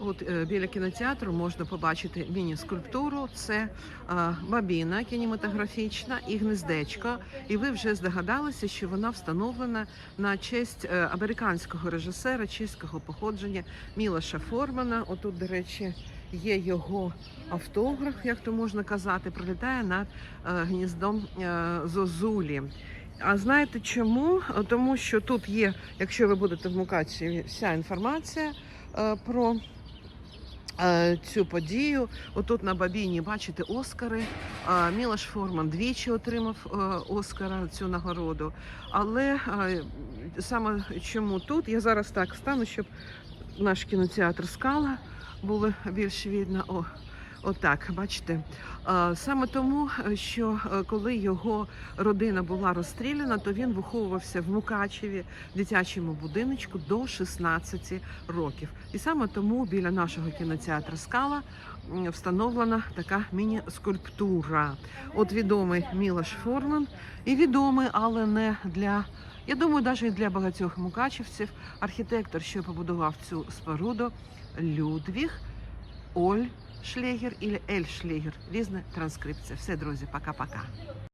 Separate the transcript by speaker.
Speaker 1: От е, біля кінотеатру можна побачити міні-скульптуру. Це е, бабіна кінематографічна і гнездечко. І ви вже здогадалися, що вона встановлена на честь е, американського режисера чеського походження Мілоша Формана. Отут, до речі, є його автограф, як то можна казати, пролітає над е, гніздом Зозулі. А знаєте чому? Тому що тут є, якщо ви будете в Мукачеві, вся інформація про цю подію. Отут на Бабіні бачите Оскари. Мілаш Форман двічі отримав е, Оскара цю нагороду. Але е, саме чому тут я зараз так стану, щоб наш кінотеатр Скала було більш видно. О, Отак, бачите, саме тому, е, що е, коли його родина була розстріляна, то він виховувався в Мукачеві в дитячому будиночку до 16 років. І саме тому біля нашого кінотеатру Скала встановлена така міні-скульптура. От відомий Мілош Форман і відомий, але не для. Я думаю, навіть для багатьох мукачівців архітектор, що побудував цю споруду, Людвіг Оль Шлегер і Ель Шлегер. Різна транскрипція. Все, друзі, пока-пока.